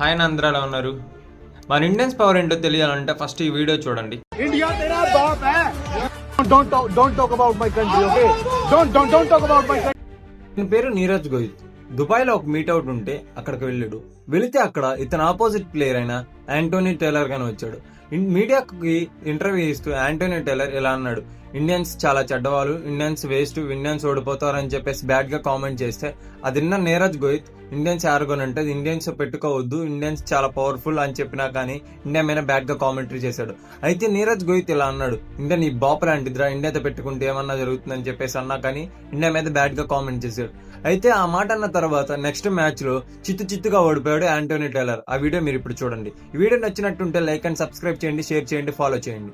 Hi నంద్ర ఉన్నారు? మన Indians power ఏంటో తెలియాలంటే ఫస్ట్ ఈ వీడియో చూడండి. డోంట్ డోంట్ డోంట్ డోంట్ పేరు నీరజ్ గోయల్. దుబాయ్లో ఒక మీట్ అవుట్ ఉంటే అక్కడికి వెళ్ళాడు. వెళితే అక్కడ ఇతను ఆపోజిట్ ప్లేయర్ అయిన యాంటోనీ టైలర్ గాని వచ్చాడు. మీడియాకి ఇంటర్వ్యూ ఇస్తూ యాంటోనీ టైలర్ ఇలా అన్నాడు ఇండియన్స్ చాలా చెడ్డవాళ్ళు ఇండియన్స్ వేస్ట్ ఇండియన్స్ ఓడిపోతారు అని చెప్పేసి బ్యాడ్గా కామెంట్ చేస్తే అది విన్న నీరజ్ గోయిత్ ఇండియన్స్ ఆరుగొని అంటే ఇండియన్స్ పెట్టుకోవద్దు ఇండియన్స్ చాలా పవర్ఫుల్ అని చెప్పినా కానీ ఇండియా మీద బ్యాడ్గా కామెంటరీ చేశాడు. అయితే నీరజ్ గోయిత్ ఇలా అన్నాడు ఇండియా నీ బాప్ లాంటిదిరా ఇండియాతో పెట్టుకుంటే ఏమన్నా జరుగుతుందని చెప్పేసి అన్నా కానీ ఇండియా మీద బ్యాడ్గా కామెంట్ చేశాడు. అయితే ఆ మాట అన్న తర్వాత నెక్స్ట్ మ్యాచ్లో చిత్తు చిత్తుగా ఓడిపోయాడు చేశాడు ఆంటోనీ టైలర్ ఆ వీడియో మీరు ఇప్పుడు చూడండి. ఈ వీడియో నచ్చినట్టుంటే లైక్ అండ్ సబ్స్క్రైబ్ చేయండి షేర్ చేయండి ఫాలో చేయండి.